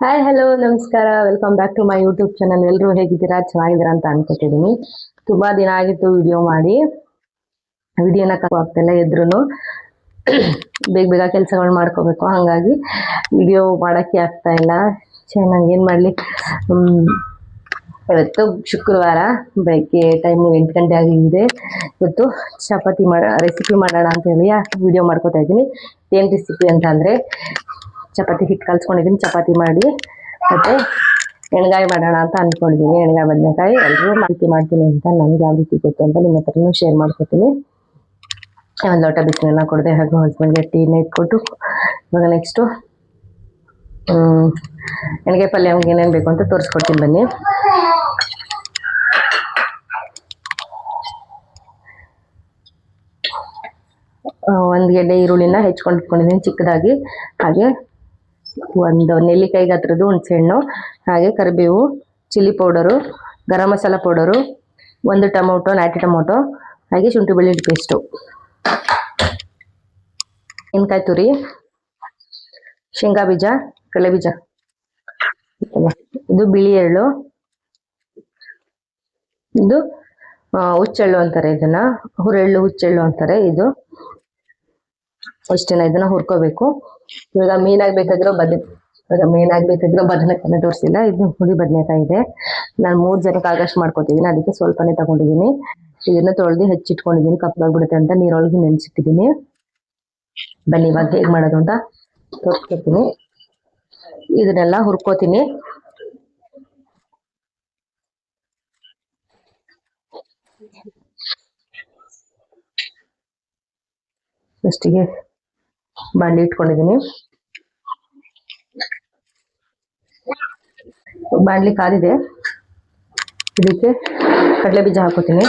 Hi hello ನಮಸ್ಕಾರ. Welcome back to my YouTube channel ಎಲ್ಲರೂ ಹೇಗಿದ್ದೀರಾ? ಚೆನ್ನಾಗಿದ್ದೀರಾ ಅಂತ ಅನ್ಕೋತಿದ್ದೀನಿ ತುಂಬಾ ದಿನ ಆಗಿತ್ತು ವಿಡಿಯೋ ಮಾಡಿ. ವಿಡಿಯೋನ ಆಗ್ತಿಲ್ಲ ಇದ್ರೂ ಬೇಗ ಬೇಗ ಕೆಲಸಗಳು ಮಾಡ್ಕೋಬೇಕು. ಹಾಗಾಗಿ ವಿಡಿಯೋ ಮಾಡೋಕ್ಕೆ ಆಗ್ತಾ ಇಲ್ಲ. ಚೆನ್ನಾಗಿ ನಂಗೆ ಏನು ಮಾಡಲಿ? ಇವತ್ತು ಶುಕ್ರವಾರ. ಬೆಳಗ್ಗೆ ಟೈಮು ಎಂಟು ಗಂಟೆ ಆಗಿದೆ. ಇವತ್ತು ಚಪಾತಿ ಮಾಡ ರೆಸಿಪಿ ಮಾಡೋಣ ಅಂತ ಹೇಳಿ ವಿಡಿಯೋ ಮಾಡ್ಕೋತಾ ಇದ್ದೀನಿ. ಏನು ರೆಸಿಪಿ ಅಂತ ಅಂದರೆ ಚಪಾತಿ ಹಿಟ್ಟು ಕಲ್ಸ್ಕೊಂಡಿದ್ದೀನಿ ಚಪಾತಿ ಮಾಡಿ ಮತ್ತು ಎಣ್ಗಾಯಿ ಮಾಡೋಣ ಅಂತ ಅಂದ್ಕೊಂಡಿದ್ದೀನಿ ಎಣ್ಗಾಯಿ ಬದನೆಕಾಯಿ ಎಲ್ಲರೂ ಮಾಹಿತಿ ಮಾಡ್ತೀನಿ ಅಂತ ನನಗೆ ಯಾವ ರೀತಿ ಗೊತ್ತು ಅಂತ ನಿಮ್ಮ ಹತ್ರನೂ ಶೇರ್ ಮಾಡ್ಕೊತೀನಿ. ಒಂದು ಲೋಟ ಬಿಸಿನೆಲ್ಲ ಕೊಡದೆ ಹಾಗೂ ಹಸ್ಬೆಂಡ್ಗೆ ಟೀನ ಇಟ್ಕೊಟ್ಟು ಇವಾಗ ನೆಕ್ಸ್ಟು ಎಣ್ಗಾಯಿ ಪಲ್ಯ ಅವ್ನಿಗೆ ಏನೇನು ಬೇಕು ಅಂತ ತೋರಿಸ್ಕೊಡ್ತೀನಿ ಬನ್ನಿ. ಒಂದು ಗೆಡ್ಡೆ ಈರುಳ್ಳಿನ ಹೆಚ್ಕೊಂಡು ಇಟ್ಕೊಂಡಿದ್ದೀನಿ ಚಿಕ್ಕದಾಗಿ. ಹಾಗೆ ಒಂದು ನೆಲ್ಲಿಕಾಯಿ ಗಾತ್ರದ್ದು ಹುಣಸೆಹಣ್ಣು, ಹಾಗೆ ಕರಿಬೇವು, chilli powder, garam masala powder, ಒಂದು ಟೊಮೊಟೊ, ನಾಟಿ ಟೊಮೊಟೊ, ಹಾಗೆ ಶುಂಠಿ ಬೆಳ್ಳುಳ್ಳಿ ಪೇಸ್ಟು. ಮೆಣಕಾಯಿ ತುರಿ, ಶೇಂಗಾ ಬೀಜ, ಕಡಲೆ ಬೀಜ. ಇದು ಬಿಳಿ ಎಳ್ಳು. ಇದು ಹುಚ್ಚೆಳ್ಳು ಅಂತಾರೆ ಇದನ್ನ. ಹುರೆಳ್ಳು, ಹುಚ್ಚೆಳ್ಳು ಅಂತಾರೆ ಇದು. ಇಷ್ಟನ್ನ ಇದನ್ನ ಹುರ್ಕೋಬೇಕು. ಇವಾಗ ಮೀನಾಗಿ ಬೇಕಾಗಿರೋ ಬದನೆ ಇವಾಗ ಮೀನಾಗಿ ಬೇಕಾಗಿರೋ ಬದನೆಕಾಯಿನ ತೋರಿಸಿಲ್ಲ, ಇದು ಹುಳಿ ಬದನೆಕಾಯಿ ಇದೆ. ನಾನು ಮೂರು ಜನಕ್ಕೆ ಆಗಷ್ಟು ಮಾಡ್ಕೊತಿದ್ದೀನಿ ಅದಕ್ಕೆ ಸ್ವಲ್ಪನೇ ತಗೊಂಡಿದ್ದೀನಿ ಇದನ್ನ ತೊಳೆದು ಹೆಚ್ಚಿಟ್ಕೊಂಡಿದ್ದೀನಿ ಕಪ್ಪಾಗ್ಬಿಡುತ್ತೆ ಅಂತ ನೀರೊಳಗೆ ನೆನೆಸಿಟ್ಟಿದ್ದೀನಿ ಬನ್ನಿ, ಇವಾಗ ಹೇಗೆ ಮಾಡೋದು ಅಂತ ತೋರಿಸ್ಕೊತೀನಿ. ಇದನ್ನೆಲ್ಲ ಹುರ್ಕೋತೀನಿ. ಫಸ್ಟಿಗೆ ಬಾಂಡ್ಲಿ ಇಟ್ಕೊಂಡಿದ್ದೀನಿ ಬಾಂಡ್ಲಿ ಕಾದಿದೆ ಇದಕ್ಕೆ ಕಡಲೆ ಬೀಜ ಹಾಕೋತೀನಿ.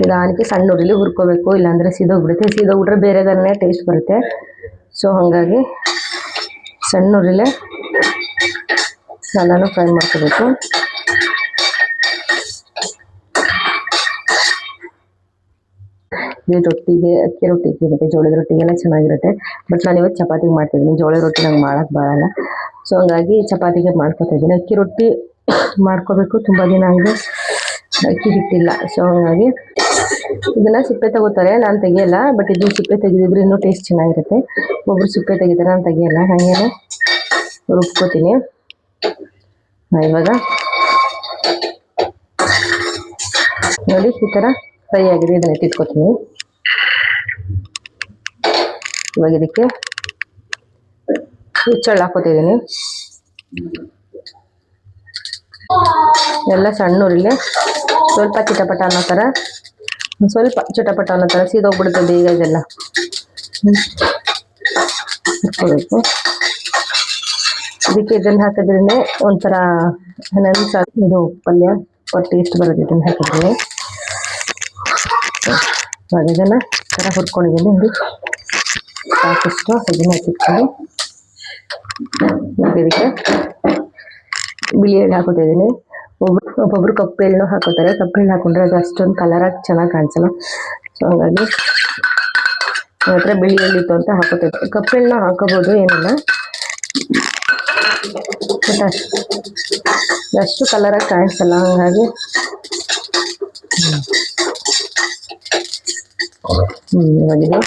ನಿಧಾನಕ್ಕೆ ಸಣ್ಣ ಉರಿಲಿ ಹುರ್ಕೋಬೇಕು, ಇಲ್ಲಾಂದ್ರೆ ಸೀದೋಗ್ಬಿಡುತ್ತೆ. ಸೀದೋಗ್ಬಿಟ್ರೆ ಬೇರೆದನ್ನೇ ಟೇಸ್ಟ್ ಬರುತ್ತೆ. ಸೊ ಹಾಗಾಗಿ ಸಣ್ಣ ಉರಿಲೆ ಎಲ್ಲನೂ ಫ್ರೈ ಮಾಡ್ಕೋಬೇಕು. ಇದು ರೊಟ್ಟಿಗೆ, ಅಕ್ಕಿ ರೊಟ್ಟಿಗೆ ಇರುತ್ತೆ ಜೋಳದ ರೊಟ್ಟಿಗೆಲ್ಲ ಚೆನ್ನಾಗಿರುತ್ತೆ. ಬಟ್ ನಾನು ಇವತ್ತು ಚಪಾತಿಗೆ ಮಾಡ್ತಿದ್ದೀನಿ. ಜೋಳದ ರೊಟ್ಟಿ ನಂಗೆ ಮಾಡೋಕ್ಕೆ ಬರಲ್ಲ. ಸೊ ಹಂಗಾಗಿ ಚಪಾತಿಗೆ ಮಾಡ್ಕೊತಾ ಇದ್ದೀನಿ. ಅಕ್ಕಿ ರೊಟ್ಟಿ ಮಾಡ್ಕೋಬೇಕು. ತುಂಬ ದಿನ ಆಗಿದೆ. ಅಕ್ಕಿ ಹಿಟ್ಟಿಲ್ಲ. ಸೊ ಹಂಗಾಗಿ ಇದನ್ನ ಸಿಪ್ಪೆ ತಗೋತಾರೆ. ನಾನು ತೆಗಿಯಲ್ಲ. ಬಟ್ ಇದು ಸಿಪ್ಪೆ ತೆಗೆದಿದ್ರೆ ಇನ್ನೂ ಟೇಸ್ಟ್ ಚೆನ್ನಾಗಿರುತ್ತೆ. ಒಬ್ರು ಸಿಪ್ಪೆ ತೆಗಿತಾರೆ, ನಾನು ತೆಗಿಯಲ್ಲ. ಹಾಗೆ ರುಬ್ಕೋತೀನಿ. ಇವಾಗ ನೋಡಿ ಈ ಥರ ಫ್ರೈ ಆಗಿದೆ. ಇದನ್ನ ಎತ್ತಿಟ್ಕೊತೀನಿ. ಇವಾಗ ಇದಕ್ಕೆ ಹುಚ್ಚಳ್ಳು ಹಾಕೋತಿದ್ದೀನಿ ಎಲ್ಲ ಸಣ್ಣ ಸ್ವಲ್ಪ ಚಿಟಪಟ ಅನ್ನೋ ಥರ, ಸ್ವಲ್ಪ ಚಿಟಪಟ ಅನ್ನೋ ಥರ ಸೀದೋಗ್ಬಿಡುತ್ತೆ ಬೇಗ ಇದೆಲ್ಲ. ಇಟ್ಕೋಬೇಕು ಇದಕ್ಕೆ ಇದನ್ನ ಹಾಕಿದ್ರೆ ಒಂಥರ ನನ್ಸ ಇದು ಪಲ್ಯ ಟೇಸ್ಟ್ ಬರೋದು ಇದನ್ನ ಹಾಕಿದ್ರೆ ಇವಾಗ ಇದನ್ನ ಹುರ್ಕೊಂಡಿದ್ದೀನಿ ಸಾಕಷ್ಟು ಇದನ್ನ ಹಾಕಿಟ್ಕೊಂಡು ಮತ್ತು ಇದಕ್ಕೆ ಬಿಳಿ ಎಳ್ಳು ಹಾಕೋತಾ ಇದ್ದೀನಿ ಒಬ್ಬರು ಒಬ್ಬೊಬ್ರು ಕಪ್ಪು ಎಳ್ಳು ಹಾಕೋತಾರೆ. ಕಪ್ಪು ಹಾಕೊಂಡ್ರೆ ಅದು ಅಷ್ಟೊಂದು ಕಲರಾಗಿ ಚೆನ್ನಾಗಿ ಕಾಣಿಸಲ್ಲ. ಸೊ ಹಂಗಾಗಿ ನನ್ನ ಹತ್ರ ಬಿಳಿ ಅಂತ ಹಾಕೋತಿದ್ದೆ. ಕಪ್ಪು ಎಳ್ಳನ್ನ ಹಾಕೋಬೋದು, ಏನಿಲ್ಲ. ಬಟ್ ಅಷ್ಟು ಅಷ್ಟು ಕಲರಾಗಿ ಕಾಣಿಸಲ್ಲ, ಹಂಗಾಗಿ ಹ್ಞೂ ಇವಾಗಿದೆ.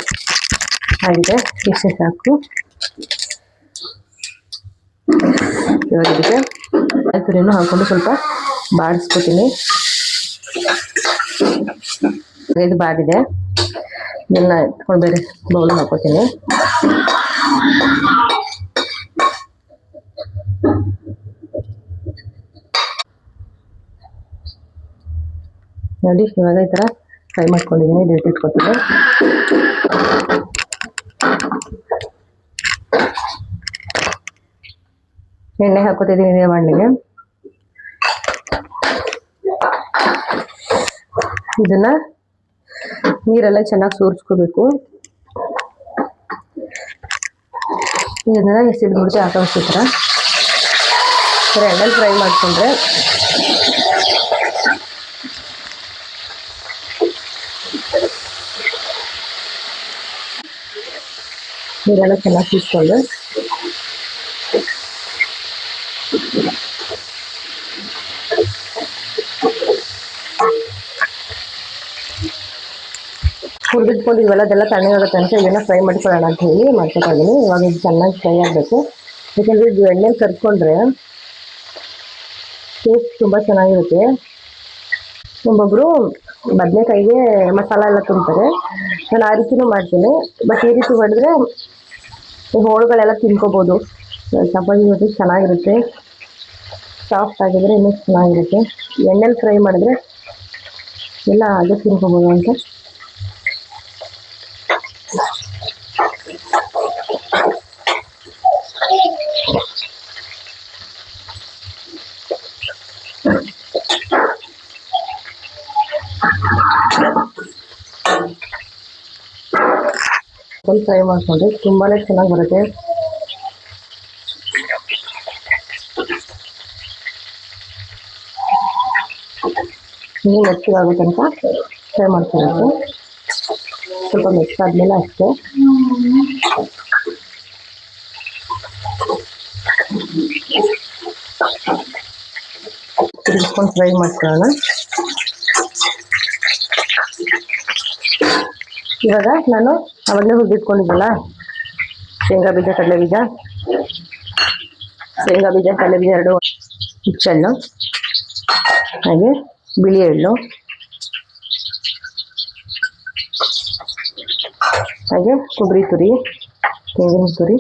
ಆಗಿದೆ ಇಷ್ಟೇ ಸಾಕು ಇವಾಗ ಇದಕ್ಕೆ ತುರಿನೂ ಹಾಕೊಂಡು ಸ್ವಲ್ಪ ಬಾಡಿಸ್ಕೊತೀನಿ. ಇದು ಬಾಡಿದೆ. ಇದನ್ನ ಎತ್ಕೊಂಡು ಬೇರೆ ಬೌಲ್ ಹಾಕೋತೀನಿ ನೋಡಿ, ಇವಾಗ ಈ ಥರ ಫ್ರೈ ಮಾಡ್ಕೊಂಡಿದ್ದೀನಿ ಡೇಟ್ ಇಟ್ಕೊತೀನಿ. ಎಣ್ಣೆ ಹಾಕೋತಿದ್ದೀನಿ ಬಾಣಲಿಗೆ ಇದನ್ನ ನೀರೆಲ್ಲ ಚೆನ್ನಾಗಿ ಸೋರ್ಸ್ಕೋಬೇಕು ಇದನ್ನ ಎಸಿದ್ ಬಿಡ್ತಿ ಹಾಕೋಬೇಕು ಈ ಥರ ಈ ಥರ ಎಣ್ಣೆಲಿ ಫ್ರೈ ಮಾಡಿಕೊಂಡ್ರೆ ನೀರೆಲ್ಲ ಚೆನ್ನಾಗಿ ಸಿಕ್ಕೊಂಡು ಇವೆಲ್ಲ ಅದೆಲ್ಲ ತಣ್ಣಗಾಗುತ್ತೆ ಅಂತ ಇದನ್ನ ಫ್ರೈ ಮಾಡ್ಕೊಳ್ಳೋಣ ಅಂತ ಹೇಳಿ ಮಾಡ್ಕೊತಾಯಿದ್ದೀನಿ ಇವಾಗ ಇದು ಚೆನ್ನಾಗಿ ಫ್ರೈ ಆಗಬೇಕು. ಯಾಕಂದರೆ ಇದು ಎಣ್ಣೆಲಿ ಕರ್ಕೊಂಡ್ರೆ ಟೇಸ್ಟ್ ತುಂಬ ಚೆನ್ನಾಗಿರುತ್ತೆ. ಒಬ್ಬೊಬ್ಬರು ಬದನೆಕಾಯಿಗೆ ಮಸಾಲ ಎಲ್ಲ ತುಂಬ್ತಾರೆ. ನಾನು ಆ ರೀತಿನೂ ಮಾಡ್ತೀನಿ. ಬಟ್ ಈ ರೀತಿ ಮಾಡಿದ್ರೆ ಹೋಳುಗಳೆಲ್ಲ ತಿನ್ಕೋಬೋದು. ಚಪಾತಿ ಜೊತೆ ಚೆನ್ನಾಗಿರುತ್ತೆ. ಸಾಫ್ಟ್ ಆಗಿದ್ರೆ ಇನ್ನೂ ಚೆನ್ನಾಗಿರುತ್ತೆ. ಎಣ್ಣೆಲಿ ಫ್ರೈ ಮಾಡಿದ್ರೆ ಎಲ್ಲ ಅದು ತಿನ್ಕೋಬೋದು ಅಂತ ಫ್ರೈ ಮಾಡಿಕೊಂಡ್ರೆ ತುಂಬಾನೇ ಚೆನ್ನಾಗಿ ಬರುತ್ತೆ. ಇನ್ನೂ ಮೆತ್ತಗಾಗೋ ತನಕ ಫ್ರೈ ಮಾಡ್ಕೊಬೇಕು ಸ್ವಲ್ಪ ಮೆತ್ತಗಾದ್ಮೇಲೆ ಅಷ್ಟೇ. ತಿರ್ಗಿಸ್ಕೊಂಡು ಫ್ರೈ ಮಾಡ್ಕೊಳ್ಳೋಣ. ಇವಾಗ ನಾನು ಅವನ್ನೇ ಹುರಿದಿಟ್ಕೊಂಡಿದ್ದಲ್ಲ ಶೇಂಗಾ ಬೀಜ, ಕಡಲೆ ಬೀಜ. ಶೇಂಗಾ ಬೀಜ, ಕಡಲೆ ಬೀಜ ಎರಡು ಹುಚ್ಚೆಳ್ಳು ಹಾಗೆ ಬಿಳಿ ಎಳ್ಳು, ಹಾಗೆ ಕೊಬ್ಬರಿ ತುರಿ, ತೆಂಗಿನ ತುರಿ.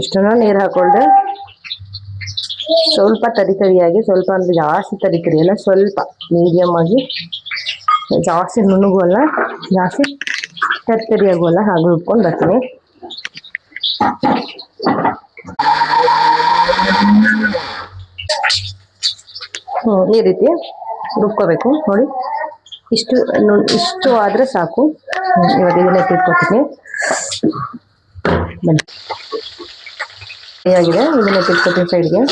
ಇಷ್ಟನ್ನು ನೀರು ಹಾಕೊಂಡೆ ಸ್ವಲ್ಪ ತರಿ ತರಿಯಾಗಿ, ಸ್ವಲ್ಪ ಅಂದರೆ ಜಾಸ್ತಿ ತರಿ ತರಿಯಲ್ಲ ಸ್ವಲ್ಪ ಮೀಡಿಯಮ್ ಆಗಿ ಜಾಸ್ತಿ ನುಣುಗು ಅಲ್ಲ, ಜಾಸ್ತಿ ತರಿ ಆಗೋಲ್ಲ ಹಾಗೆ ರುಬ್ಕೊಂಡು ಬರ್ತೀನಿ. ಹ್ಞೂ ಈ ರೀತಿ ರುಬ್ಕೋಬೇಕು, ನೋಡಿ. ಇಷ್ಟು ಇಷ್ಟು ಆದರೆ ಸಾಕು. ಇವಾಗ ಇದನ್ನೇ ತಿಳ್ಕೊತೀನಿ. ಬನ್ನಿ. ಆಗಿದೆ ಇದನ್ನೇ ತಿಳ್ಕೊತೀನಿ ಸೈಡ್ಗೆ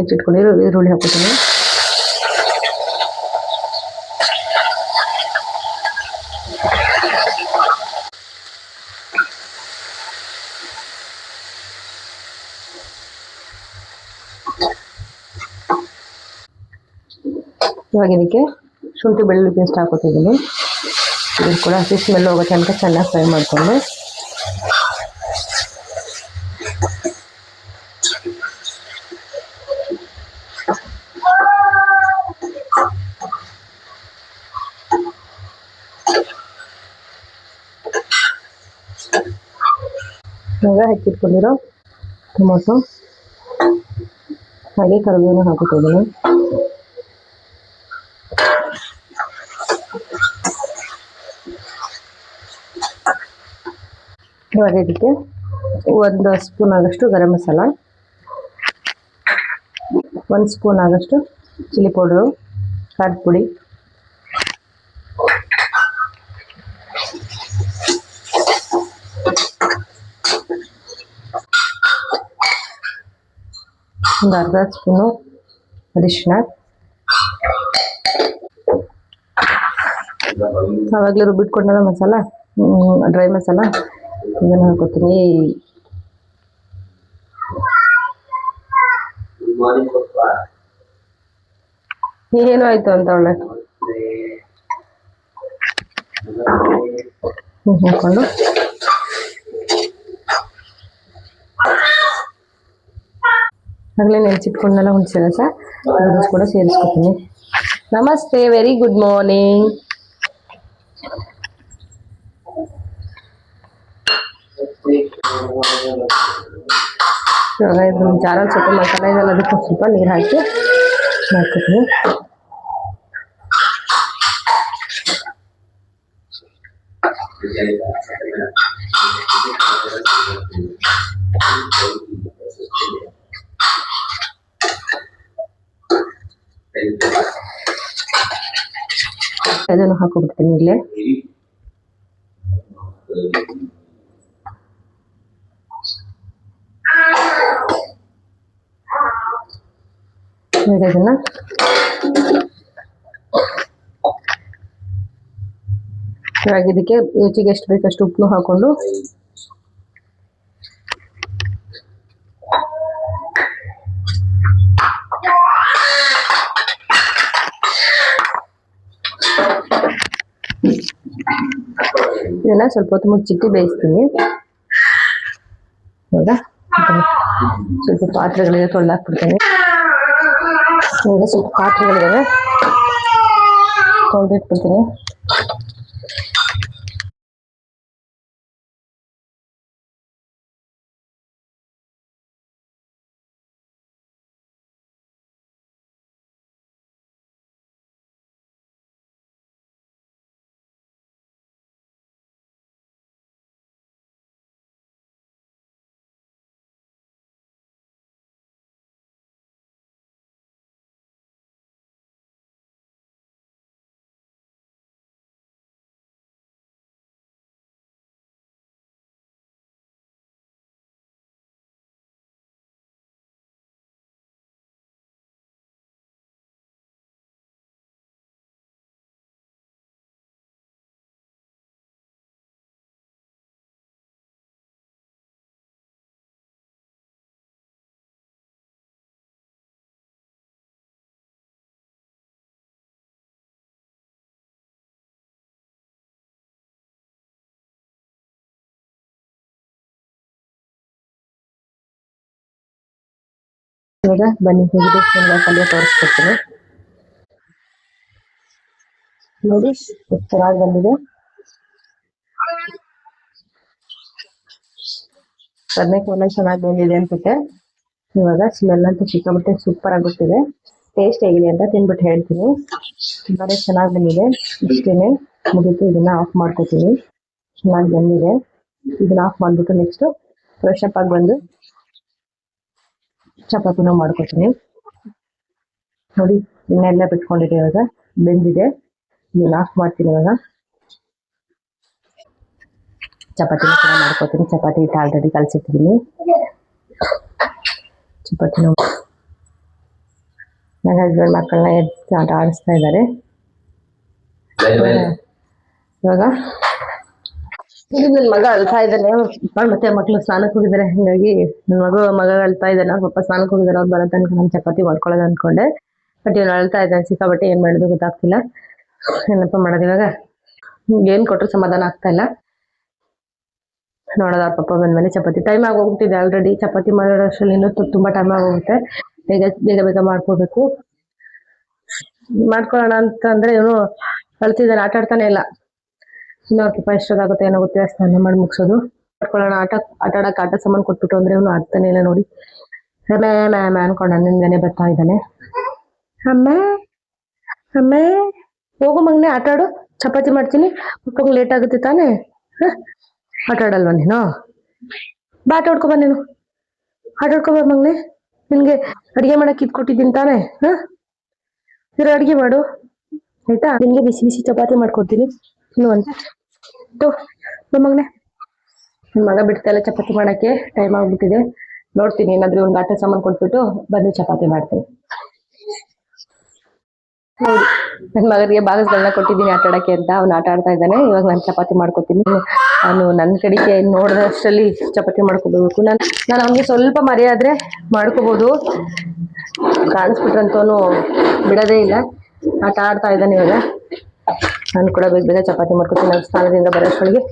ಹೆಚ್ಚಿಟ್ಕೊಂಡಿರೋ ಈರುಳ್ಳಿ ಹಾಕೋತೀನಿ ಇವಾಗ ಇದಕ್ಕೆ ಶುಂಠಿ ಬೆಳ್ಳುಳ್ಳಿ ಪೇಸ್ಟ್ ಹಾಕೋತಿದ್ದೀನಿ ಇದು ಕೂಡ ಹಸಿ ಸ್ಮೆಲ್ ಹೋಗೋ ತನಕ ಚೆನ್ನಾಗಿ ಫ್ರೈ ಮಾಡಿಕೊಂಡು. ಇವಾಗ ಹೆಚ್ಚಿಟ್ಕೊಂಡಿರೋ ಟೊಮೊಟೊ. ಹಾಗೆ ಕರಿಬೇವನ್ನು ಹಾಕೋತಿದ್ದೀನಿ ಇವಾಗ ಇದಕ್ಕೆ ಒಂದು ಸ್ಪೂನ್ ಆಗಷ್ಟು ಗರಂ ಮಸಾಲ, ಒಂದು ಸ್ಪೂನ್ ಆಗಷ್ಟು ಚಿಲ್ಲಿ ಪೌಡರು, ಖಾರದ ಪುಡಿ. ಒಂದು ಅರ್ಧ ಸ್ಪೂನು ಅರಿಶಿನ ಆವಾಗಲೇ ರುಬ್ಬಿಟ್ಕೊಂಡಲ್ಲ ಮಸಾಲ ಡ್ರೈ ಮಸಾಲ ಇದನ್ನು ಹಾಕೋತೀನಿ ಏನು ಆಯ್ತು ಅಂತ ಒಳ್ಳೆ ಹಾಕೊಂಡು ಆಗಲೇ ನೆನ್ಸಿಟ್ಕೊಂಡೆಲ್ಲ ಹುಣಸೆ ರಸ ಅದನ್ನು ಕೂಡ ಸೇರಿಸ್ಕೊತೀನಿ ನಮಸ್ತೆ ವೆರಿ ಗುಡ್ ಮಾರ್ನಿಂಗ್ ಇವಾಗ ಇದು ಜಾರಲ್ಲಿ ಸ್ವಲ್ಪ ಮಸಾಲೆ ಇದೆಲ್ಲ ಅದಕ್ಕೆ ಸ್ವಲ್ಪ ನೀರು ಹಾಕಿ ಮಾಡ್ಕೊತೀನಿ ಅದನ್ನು ಹಾಕೊಂಡ್ಬಿಡ್ತೀನಿ ಇಲ್ಲೇ ಇವಾಗ ಇವಾಗ ಇದಕ್ಕೆ ರುಚಿಗೆ ಎಷ್ಟು ಬೇಕಷ್ಟು ಉಪ್ಪು ಹಾಕೊಂಡು ಸ್ವಲ್ಪ ಹೊತ್ತು ಮುಚ್ಚಿಟ್ಟು ಬೇಯಿಸ್ತೀನಿ. ಹೌದಾ? ಸ್ವಲ್ಪ ಪಾತ್ರೆಗಳಿಗೆ ತೊಳೆದಾಕ್ಬಿಡ್ತೀನಿ. ಈಗ ಸ್ವಲ್ಪ ಪಾತ್ರೆಗಳಿದ್ದಾವೆ ತೊಳೆದಿಟ್ಬಿಡ್ತೀನಿ. ಬನ್ನಿ ಹೇಗಿದೆ ಪಲ್ಯ ತೋರಿಸ್ಕೊಡ್ತೀನಿ. ನೋಡಿ ಚೆನ್ನಾಗಿ ಬಂದಿದೆ. ಬದನೆಕಾಯಿ ಚೆನ್ನಾಗಿ ಬಂದಿದೆ ಅನ್ಸುತ್ತೆ. ಇವಾಗ ಸ್ಮೆಲ್ ಅಂತೂ ಸಿಕ್ಕಾಬಿಟ್ಟೆ ಸೂಪರ್ ಆಗುತ್ತಿದೆ. ಟೇಸ್ಟ್ ಹೇಗಿದೆ ಅಂತ ತಿನ್ಬಿಟ್ಟು ಹೇಳ್ತೀನಿ. ತುಂಬಾನೇ ಚೆನ್ನಾಗಿ ಬಂದಿದೆ. ಇಷ್ಟೇನೆ ಮುಗಿತು, ಇದನ್ನ ಆಫ್ ಮಾಡ್ಕೋತೀನಿ. ಚೆನ್ನಾಗಿ ಬಂದಿದೆ. ಇದನ್ನ ಆಫ್ ಮಾಡ್ಬಿಟ್ಟು ನೆಕ್ಸ್ಟ್ ಫ್ರೆಶ್ ಅಪ್ ಆಗಿ ಬಂದು ಚಪಾತಿನೂ ಮಾಡ್ಕೊತೀನಿ. ನೋಡಿ ಎಣ್ಣೆಲ್ಲ ಬಿಟ್ಕೊಂಡಿದೆ ಇವಾಗ. ಬೆಂದಿದೆ. ಇದನ್ನ ಆಫ್ ಮಾಡ್ತೀನಿ ಇವಾಗ. ಚಪಾತಿನೂ ಕೂಡ ಮಾಡ್ಕೊತೀನಿ. ಚಪಾತಿ ಹಿಟ್ಟು ಆಲ್ರೆಡಿ ಕಲಸಿಟ್ಟಿದ್ದೀನಿ ಚಪಾತಿನೂ ನನ್ನ ಹಸ್ಬೆಂಡ್ ಮಕ್ಕಳನ್ನ ಎದ್ದು ಆಟ ಆಡಿಸ್ತಾ ಇದ್ದಾರೆ. ಇವಾಗ ಇದು ನನ್ ಮಗ ಅಳ್ತಾ ಇದ್ದಾನೆ. ಮತ್ತೆ ಮಕ್ಳು ಸ್ನಾನಕ್ಕೆ ಹೋಗಿದ್ದಾರೆ ಹಿಂಗಾಗಿ ನನ್ನ ಮಗು ಮಗ ಅಳ್ತಾ ಇದ್ದಾನೆ. ಪಪ್ಪ ಸ್ನಾನಕ್ಕೆ ಹೋಗಿದ್ದಾರೆ ಅವ್ರು ಬರೋ ತನಕ ನಾನು ಚಪಾತಿ ಮಾಡ್ಕೊಳ್ಳೋದು ಅನ್ಕೊಂಡೆ. ಬಟ್ ಇವ್ನು ಅಳ್ತಾ ಇದ್ದಾನೆ. ಸಿಕ್ಕಾಬಟ್ಟೆ ಏನ್ ಮಾಡೋದು ಗೊತ್ತಾಗ್ತಿಲ್ಲ. ಏನಪ್ಪ ಮಾಡೋದು ಇವಾಗ? ಏನ್ ಕೊಟ್ಟರು ಸಮಾಧಾನ ಆಗ್ತಾ ಇಲ್ಲ. ನೋಡೋದ ಪಪ್ಪ ಬಂದ್ಮೇಲೆ ಚಪಾತಿ. ಟೈಮ್ ಆಗೋಗ್ಬಿಟ್ಟಿದೆ ಆಲ್ರೆಡಿ ಚಪಾತಿ ಮಾಡೋ ಅಷ್ಟರಲ್ಲಿ ಇನ್ನೂ ತುಂಬಾ ಟೈಮ್ ಆಗೋಗುತ್ತೆ. ಬೇಗ ಬೇಗ ಬೇಗ ಮಾಡ್ಕೋಬೇಕು. ಮಾಡ್ಕೊಳ್ಳೋಣ ಅಂತ ಅಂದ್ರೆ ಇವನು ಅಳ್ತಿದ್ದಾನೆ. ಆಟ ಆಡ್ತಾನೆ ಇಲ್ಲ. ಇನ್ನು ಅವ್ರ ಪಪ್ಪ ಎಷ್ಟೊತ್ತಾಗುತ್ತೆ ಏನೋ ಗೊತ್ತಿಲ್ಲ, ಸ್ನಾನ ಮಾಡಿ ಮುಗಿಸೋದು. ಮಾಡ್ಕೊಳ್ಳೋಣ ಆಟ ಆಟ ಆಡಕ್ಕೆ ಆಟ ಸಾಮಾನು ಕೊಟ್ಬಿಟ್ಟು ಅಂದ್ರೆ ಇವನು ಆಗ್ತಾನೆ ಇಲ್ಲ ನೋಡಿ. ಅಮ್ಮ ಮೇ ಮೇ ಅನ್ಕೊಂಡು ನನ್ನಿಂದನೇ ಬರ್ತಾ ಇದ್ದಾನೆ. ಅಮ್ಮ ಅಮ್ಮ, ಹೋಗು ಮಗ್ನೆ, ಆಟ ಆಡು. ಚಪಾತಿ ಮಾಡ್ತೀನಿ. ಮಕ್ಕಳಿಗೆ ಲೇಟ್ ಆಗುತ್ತೆ ತಾನೇ? ಆಟ ಆಡಲ್ವಾ ನೀನು? ಬಾ, ಆಟ ಆಡ್ಕೊಬ ನೀನು. ಆಟ ಆಡ್ಕೊ ಬಾ ಮಗನೆ. ನಿನ್ಗೆ ಅಡಿಗೆ ಕೊಟ್ಟಿದ್ದೀನಿ ತಾನೇ? ಹ? ಇರೋ, ಅಡಿಗೆ ಮಾಡು. ಆಯ್ತಾ? ನಿನ್ಗೆ ಬಿಸಿ ಬಿಸಿ ಚಪಾತಿ ಮಾಡ್ಕೊಡ್ತೀನಿ. ಅಂತ ತೋ ಬಾ ಮಗನೆ. ನನ್ ಮಗ ಬಿಡ್ತಾ ಇಲ್ಲ ಚಪಾತಿ ಮಾಡೋಕ್ಕೆ ಟೈಮ್ ಆಗಿಬಿಟ್ಟಿದೆ. ನೋಡ್ತೀನಿ, ಏನಾದ್ರೂ ಒಂದು ಆಟ ಸಾಮಾನು ಕೊಟ್ಬಿಟ್ಟು ಬಂದು ಚಪಾತಿ ಮಾಡ್ತೀನಿ. ನೋಡಿ ನನ್ನ ಮಗನಿಗೆ ಬಾಗಸ್ಗಳನ್ನ ಕೊಟ್ಟಿದ್ದೀನಿ ಆಟ ಆಡೋಕ್ಕೆ ಅಂತ. ಅವ್ನು ಆಟ ಆಡ್ತಾ ಇದ್ದಾನೆ. ಇವಾಗ ನಾನು ಚಪಾತಿ ಮಾಡ್ಕೊತೀನಿ. ಅವನು ನನ್ನ ಕಡೆಗೆ ನೋಡಿದಷ್ಟರಲ್ಲಿ ಚಪಾತಿ ಮಾಡ್ಕೋಬೇಕು. ನಾನು ನಾನು ಅವನಿಗೆ ಸ್ವಲ್ಪ ಮರೆಯಾದ್ರೆ ಮಾಡ್ಕೋಬೋದು. ಕಾಣಿಸ್ಬಿಟ್ರಂತೂ ಬಿಡೋದೇ ಇಲ್ಲ. ಆಟ ಆಡ್ತಾ ಇದ್ದಾನೆ ಇವಾಗ. ನಾನು ಕೂಡ ಬೇಗ ಬೇಗ ಚಪಾತಿ ಮಾಡ್ಕೊತೀನಿ ಅವ್ನು ಸ್ನಾನದಿಂದ ಬರೋಷ್ಟೊಳಗೆ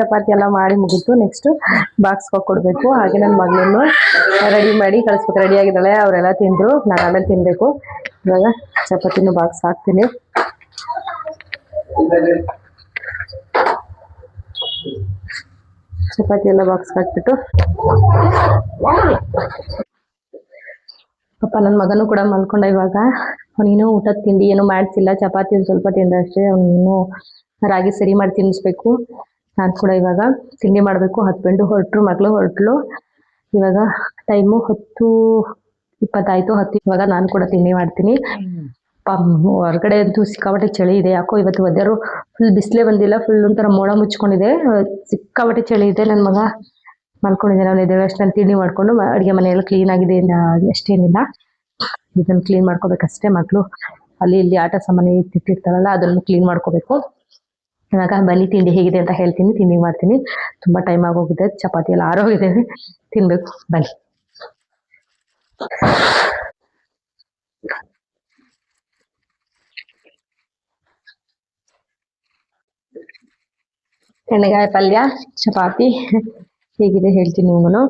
ಚಪಾತಿ ಎಲ್ಲ ಮಾಡಿ ಮುಗಿತು. ನೆಕ್ಸ್ಟ್ ಬಾಕ್ಸ್ ಕೊಡ್ಬೇಕು ಹಾಗೆ ನನ್ನ ಮಗಳನ್ನು ರೆಡಿ ಮಾಡಿ ಕಳಿಸ್ಬೇಕು. ರೆಡಿ ಆಗಿದ್ದಾಳೆ. ಅವರೆಲ್ಲ ತಿಂದ್ರು. ನಾನು ಆಮೇಲೆ ತಿನ್ಬೇಕು. ಇವಾಗ ಚಪಾತಿನೂ ಬಾಕ್ಸ್ ಹಾಕ್ತೀನಿ. ಚಪಾತಿ ಎಲ್ಲ ಬಾಕ್ಸ್ ಹಾಕ್ಬಿಟ್ಟು. ಪಾಪ ನನ್ನ ಮಗನೂ ಕೂಡ ಮಲ್ಕೊಂಡ ಇವಾಗ. ಅವನೇನು ಊಟದ ತಿಂಡಿ ಏನು ಮಾಡ್ಸಿಲ್ಲ ಚಪಾತಿ ಸ್ವಲ್ಪ ತಿಂದ ಅಷ್ಟೇ ಅವನೇನು ರಾಗಿ ಸರಿ ಮಾಡಿ ತಿನ್ನಿಸ್ಬೇಕು ನಾನು ಕೂಡ ಇವಾಗ ತಿಂಡಿ ಮಾಡಬೇಕು. ಹಸ್ಬೆಂಡು ಹೊರಟ್ರು, ಮಗಳು ಹೊರಟ್ಲು. ಇವಾಗ ಟೈಮು ಹತ್ತು ಇಪ್ಪತ್ತಾಯ್ತು, ಹತ್ತು ಇವಾಗ ನಾನು ಕೂಡ ತಿಂಡಿ ಮಾಡ್ತೀನಿ. ಹೊರಗಡೆ ಅಂತೂ ಸಿಕ್ಕಾಪಟ್ಟೆ ಚಳಿ ಇದೆ. ಯಾಕೋ ಇವತ್ತು ವೆದರು ಫುಲ್ ಬಿಸಿಲೇ ಬಂದಿಲ್ಲ ಫುಲ್ ಒಂಥರ ಮೋಡ ಮುಚ್ಕೊಂಡಿದೆ. ಸಿಕ್ಕಾಪಟ್ಟೆ ಚಳಿ ಇದೆ. ನನ್ನ ಮಗ ಮಲ್ಕೊಂಡಿದ್ದಾನೆ. ನಾನು ಇದೇ ಅಷ್ಟು. ನಾನು ತಿಂಡಿ ಮಾಡಿಕೊಂಡು ಅಡುಗೆ ಮನೆಯೆಲ್ಲ ಕ್ಲೀನ್ ಆಗಿದೆ. ಅಷ್ಟೇನಿಲ್ಲ. ಇದನ್ನು ಕ್ಲೀನ್ ಮಾಡ್ಕೋಬೇಕಷ್ಟೇ ಮಕ್ಕಳು ಅಲ್ಲಿ ಇಲ್ಲಿ ಆಟ ಸಾಮಾನು ಇಟ್ಟಿರ್ತಾರಲ್ಲ, ಅದನ್ನು ಕ್ಲೀನ್ ಮಾಡ್ಕೋಬೇಕು. ಇವಾಗ ಬನ್ನಿ ತಿಂಡಿ ಹೇಗಿದೆ ಅಂತ ಹೇಳ್ತೀನಿ, ತಿಂಡಿ ಮಾಡ್ತೀನಿ. ತುಂಬಾ ಟೈಮ್ ಆಗೋಗಿದೆ, ಚಪಾತಿ ಎಲ್ಲ ಆರೋಗಿದೆ ತಿನ್ಬೇಕು, ಬನ್ನಿ. ಎಣ್ಣೆಗಾಯಿ ಪಲ್ಯ, ಚಪಾತಿ. ಹೇಗಿದೆ ಹೇಳ್ತೀನಿ ನಿಮಗೂ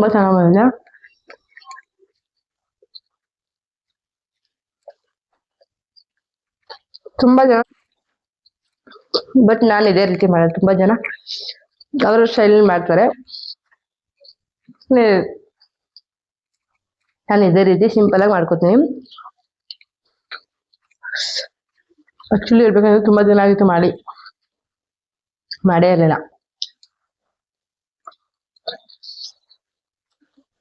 ತುಂಬಾ ಚೆನ್ನಾಗಿ ಬಂದಿದೆ. ತುಂಬಾ ಜನ ಬಟ್ ನಾನು ಇದೇ ರೀತಿ ಮಾಡೋದು ತುಂಬಾ ಜನ ಅವರ ಸ್ಟೈಲ್ ಮಾಡ್ತಾರೆ. ನಾನು ಇದೇ ರೀತಿ ಸಿಂಪಲ್ ಆಗಿ ಮಾಡ್ಕೋತೀನಿ. ಆಕ್ಚುಲಿ ಹೇಳ್ಬೇಕಂದ್ರೆ ತುಂಬಾ ದಿನ ಆಗಿತ್ತು ಮಾಡಿ. ಮಾಡೇ ಇರಲಿಲ್ಲ.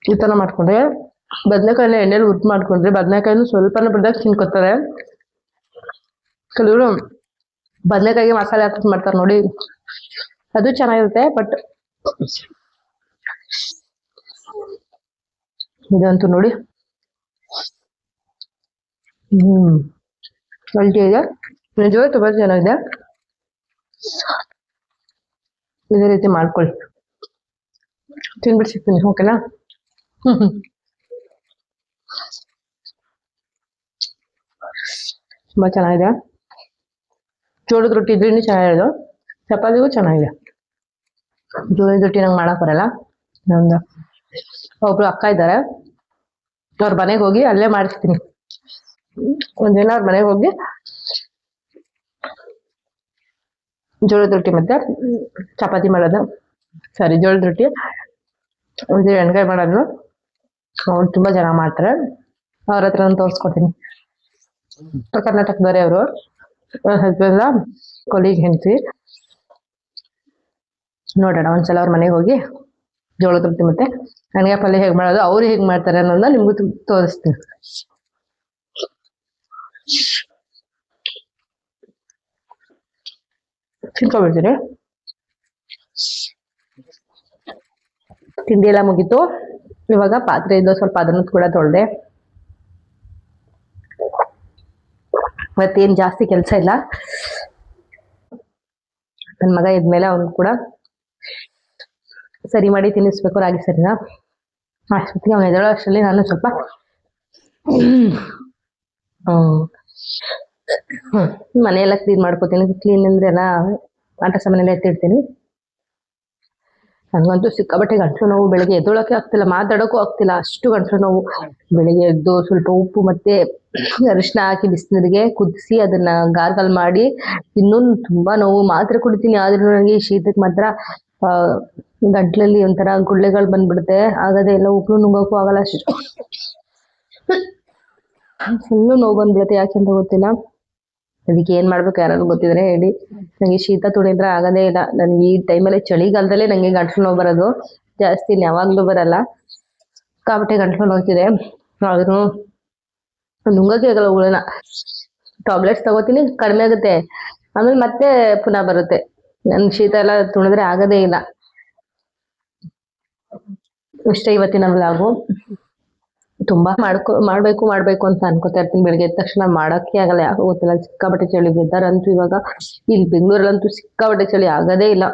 ಈ ಥರ ಮಾಡ್ಕೊಂಡ್ರೆ ಬದನೆಕಾಯಿನ ಎಣ್ಣೆಲಿ ಉದ್ದು ಮಾಡ್ಕೊಂಡ್ರೆ ಬದನೆಕಾಯಿನೂ ಸ್ವಲ್ಪನ ಬಿಡ್ದಾಗ ತಿನ್ಕೋತಾರೆ. ಕೆಲವರು ಬದನೆಕಾಯಿಗೆ ಮಸಾಲೆ ಹಾಕಿ ಮಾಡ್ತಾರೆ ನೋಡಿ. ಅದು ಚೆನ್ನಾಗಿರುತ್ತೆ, ಬಟ್ ಇದಂತೂ ನೋಡಿ. ಹ್ಮ್. ಕ್ವಾಲಿಟಿ ಇದೆ. ನಿಜವಾಗಿ ತುಂಬಾ ಚೆನ್ನಾಗಿದೆ. ಇದೇ ರೀತಿ ಮಾಡ್ಕೊಳ್ಳಿ. ತಿನ್ಬಿಟ್ಟು ಸಿಗ್ತೀನಿ ಓಕೆನಾ ತುಂಬಾ ಚೆನ್ನಾಗಿದೆ. ಜೋಳದ ರೊಟ್ಟಿ ಇದ್ರೂ ಚೆನ್ನಾಗಿರೋದು ಚಪಾತಿಗೂ ಚೆನ್ನಾಗಿದೆ. ಜೋಳದ ರೊಟ್ಟಿ ನಂಗೆ ಮಾಡಕ್ ಬರಲ್ಲ. ನಂದು ಒಬ್ರು ಅಕ್ಕ ಇದ್ದಾರೆ. ಅವ್ರ ಮನೆಗೆ ಹೋಗಿ ಅಲ್ಲೇ ಮಾಡಿಸ್ತೀನಿ ಒಂದಿನ ಅವ್ರ ಮನೆಗೆ ಹೋಗಿ ಜೋಳದ ರೊಟ್ಟಿ ಮತ್ತೆ ಚಪಾತಿ ಮಾಡೋದು. ಸಾರಿ, ಜೋಳದ ರೊಟ್ಟಿ. ಒಂದು ಎಣ್ಗಾಯಿ ಮಾಡೋದು. ಅವ್ರು ತುಂಬಾ ಜನ ಮಾಡ್ತಾರೆ. ಅವ್ರ ಹತ್ರ ನಾನು ತೋರಿಸ್ಕೊಡ್ತೀನಿ. ಕರ್ನಾಟಕದವರೇ ಅವರು. ಹಸ್ಬೆಂಡ್ ಕೊಲಿಗ್ ಹೆಂಡತಿ. ನೋಡೋಣ, ಒಂದ್ಸಲ ಅವ್ರ ಮನೆಗೆ ಹೋಗಿ ಜೋಳದ ರೊಟ್ಟಿ ಮತ್ತೆ. ನನಗೆ ಪಲ್ಯ ಹೇಗೆ ಮಾಡೋದು, ಅವ್ರು ಹೇಗೆ ಮಾಡ್ತಾರೆ ಅನ್ನೋದನ್ನ ನಿಮ್ಗೂ ತೋರಿಸ್ತೀನಿ. ತಿನ್ಕೊಬಿಡ್ತೀರಿ? ತಿಂಡಿ ಎಲ್ಲ ಮುಗೀತು. ಇವಾಗ ಪಾತ್ರೆ ಇದ್ದು ಸ್ವಲ್ಪ ಅದನ್ನು ಕೂಡ ತೊಳೆದೆ. ಮತ್ತೇನ್ ಜಾಸ್ತಿ ಕೆಲಸ ಇಲ್ಲ. ನನ್ನ ಮಗ ಇದ್ಮೇಲೆ ಅವನು ಕೂಡ ಸರಿ ಮಾಡಿ ತಿನ್ನಿಸ್ಬೇಕು ರಾಗಿ ಸರಿನಾ? ಅಷ್ಟೊತ್ತಿಗೆ ಅವನು ಎದಳೋ ಅಷ್ಟರಲ್ಲಿ ನಾನು ಸ್ವಲ್ಪ ಮನೆಯೆಲ್ಲ ಕ್ಲೀನ್ ಮಾಡ್ಕೋತೀನಿ. ಕ್ಲೀನ್ ಅಂದ್ರೆ ಎಲ್ಲ ಆಟ ಸಾಮಾನೆಲ್ಲ ಎತ್ತಿಡ್ತೀನಿ. ನನಗಂತೂ ಸಿಕ್ಕಾಬಟ್ಟೆ ಗಂಟ್ಲು ನೋವು ಬೆಳಿಗ್ಗೆ ಎದ್ದೊಳಕ್ಕೆ ಆಗ್ತಿಲ್ಲ, ಮಾತಾಡೋಕ್ಕೂ ಆಗ್ತಿಲ್ಲ, ಅಷ್ಟು ಗಂಟ್ಲು ನೋವು. ಬೆಳಿಗ್ಗೆ ಎದ್ದು ಸ್ವಲ್ಪ ಉಪ್ಪು ಮತ್ತೆ ಅರಿಶಿನ ಹಾಕಿ ಬಿಸಿನೀರಿಗೆ ಕುದಿಸಿ ಅದನ್ನ ಗಾರ್ಗಲ್ ಮಾಡಿ ಇನ್ನೊಂದು ತುಂಬಾ ನೋವು. ಮಾತ್ರ ಕುಡಿತೀನಿ, ಆದ್ರೂ ನನಗೆ ಶೀತಕ್ಕೆ ಮಾತ್ರ ಗಂಟ್ಲಲ್ಲಿ ಒಂಥರ ಗುಳ್ಳೆಗಳು ಬಂದ್ಬಿಡುತ್ತೆ. ಆಗದೆ ಎಲ್ಲ ಉಪ್ಪು ನುಂಗೋಕ್ಕೂ ಆಗಲ್ಲ ಅಷ್ಟು. ಫುಲ್ಲು ನೋವು ಬಂದ್ಬಿಡುತ್ತೆ ಯಾಕೆ ಅಂತ ಗೊತ್ತಿಲ್ಲ. ಅದಕ್ಕೆ ಏನ್ ಮಾಡ್ಬೇಕು ಯಾರಾದ್ರು ಗೊತ್ತಿದ್ರೆ ಹೇಳಿ. ನಂಗೆ ಶೀತ ತುಣಿದ್ರೆ ಆಗದೇ ಇಲ್ಲ. ನನಗೆ ಈ ಟೈಮಲ್ಲಿ ಚಳಿಗಾಲದಲ್ಲೇ ನಂಗೆ ಗಂಟ್ಲು ನೋವು ಬರೋದು. ಜಾಸ್ತಿ ಯಾವಾಗಲೂ ಬರಲ್ಲ. ಕಾಬಟ್ಟೆ ಗಂಟ್ಲು ನೋಯ್ತಿದೆ ಆದ್ರೂ ನುಂಗಕ್ಕೆ ಆಗಲ್ಲ ಉಳನ ಟಾಬ್ಲೆಟ್ಸ್ ತಗೋತೀನಿ, ಕಡಿಮೆ ಆಗುತ್ತೆ. ಆಮೇಲೆ ಮತ್ತೆ ಪುನಃ ಬರುತ್ತೆ. ನನ್ ಶೀತ ಎಲ್ಲ ತುಣಿದ್ರೆ ಆಗದೇ ಇಲ್ಲ. ಇಷ್ಟೇ ಇವತ್ತಿನ ವ್ಲಾಗು ತುಂಬಾ ಮಾಡ್ಕೊ, ಮಾಡ್ಬೇಕು ಮಾಡ್ಬೇಕು ಅಂತ ಅನ್ಕೋತಾ ಇರ್ತೀನಿ. ಬೆಳಿಗ್ಗೆ ಎದ್ದ ತಕ್ಷಣ ಮಾಡಕ್ಕೆ ಆಗಲ್ಲ, ಯಾಕೋ ಗೊತ್ತಿಲ್ಲ. ಸಿಕ್ಕಾಪಟ್ಟೆ ಚಳಿ ಅಂತೂ ಇವಾಗ ಇಲ್ಲಿ ಬೆಂಗಳೂರಲ್ಲಂತೂ ಸಿಕ್ಕಾಪಟ್ಟೆ ಚಳಿ ಆಗದೇ ಇಲ್ಲ.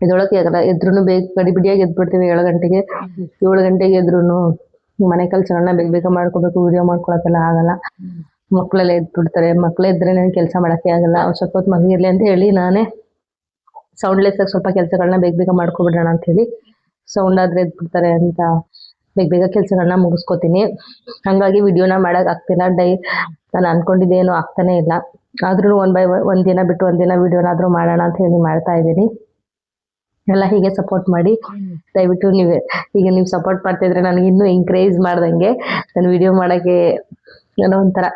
ಇದೊಳಗೆ ಆಗಲ್ಲ. ಎದ್ರು ಬೇಗ ಗಡಿ ಬಿಡಿಯಾಗಿ ಎದ್ಬಿಡ್ತೀವಿ ಏಳು ಗಂಟೆಗೆ. ಏಳು ಗಂಟೆಗೆ ಎದ್ರು ಮನೆ ಕೆಲಸಗಳನ್ನ ಬೇಗ ಬೇಗ ಮಾಡ್ಕೋಬೇಕು. ವಿಡಿಯೋ ಮಾಡ್ಕೊಳಕ್ಕೆಲ್ಲ ಆಗಲ್ಲ. ಮಕ್ಕಳೆಲ್ಲ ಎದ್ಬಿಡ್ತಾರೆ. ಮಕ್ಳೆ ಇದ್ರೆ ನನ್ಗೆ ಕೆಲಸ ಮಾಡಕ್ಕೆ ಆಗಲ್ಲ. ಸ್ವಲ್ಪ ಹೊತ್ತು ಮಗಿರ್ಲಿ ಅಂತ ಹೇಳಿ ನಾನೇ ಸೌಂಡ್ಲೆಸ್ ಆಗಿ ಸ್ವಲ್ಪ ಕೆಲಸಗಳನ್ನ ಬೇಗ ಬೇಗ ಮಾಡ್ಕೊಬಿಡೋಣ ಅಂತ ಹೇಳಿ ಸೌಂಡ್ ಆದ್ರೆ ಎದ್ಬಿಡ್ತಾರೆ ಅಂತ ಬೇಗ ಬೇಗ ಕೆಲಸಗಳನ್ನ ಮುಗಿಸ್ಕೊತೀನಿ. ಹಂಗಾಗಿ ವಿಡಿಯೋನ ಮಾಡಕ್ ಆಗ್ತಿಲ್ಲ. ಡೈ ನಾನು ಅಂದ್ಕೊಂಡಿದ್ದೇನು ಆಗ್ತಾನೆ ಇಲ್ಲ. ಆದ್ರೂ ಒನ್ ಬೈ ಒಂದ್ ದಿನ ಬಿಟ್ಟು ಒಂದ್ ದಿನ ವಿಡಿಯೋನಾದ್ರೂ ಮಾಡೋಣ ಅಂತ ಹೇಳಿ ಮಾಡ್ತಾ ಇದ್ದೀನಿ. ಎಲ್ಲ ಹೀಗೆ ಸಪೋರ್ಟ್ ಮಾಡಿ. ದಯವಿಟ್ಟು ನೀವೇ ಈಗ ನೀವು ಸಪೋರ್ಟ್ ಮಾಡ್ತಿದ್ರೆ ನನಗೆ ಇನ್ನೂ ಎಂಕರೇಜ್ ಮಾಡ್ದಂಗೆ. ನಾನು ವಿಡಿಯೋ ಮಾಡೋಕ್ಕೆ ಏನೋ ಒಂಥರ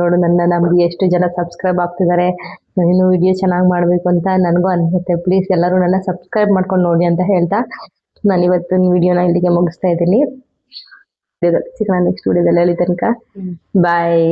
ನೋಡು, ನನ್ನ ನಮಗೆ ಎಷ್ಟು ಜನ ಸಬ್ಸ್ಕ್ರೈಬ್ ಆಗ್ತಿದ್ದಾರೆ ನಾನು ವಿಡಿಯೋ ಚೆನ್ನಾಗಿ ಮಾಡಬೇಕು ಅಂತ ನನಗೂ ಅನಿಸುತ್ತೆ. ಪ್ಲೀಸ್ ಎಲ್ಲರೂ ನನ್ನ ಸಬ್ಸ್ಕ್ರೈಬ್ ಮಾಡ್ಕೊಂಡು ನೋಡಿ ಅಂತ ಹೇಳ್ತಾ ನಾನು ಇವತ್ತಿನ ವಿಡಿಯೋನ ಇಲ್ಲಿಗೆ ಮುಗಿಸ್ತಾ ಇದ್ದೀನಿ. ಸಿಗೋಣ ನೆಕ್ಸ್ಟ್ ವಿಡಿಯೋದಲ್ಲಿ ಹೇಳಿ ತನಕ. ಬಾಯ್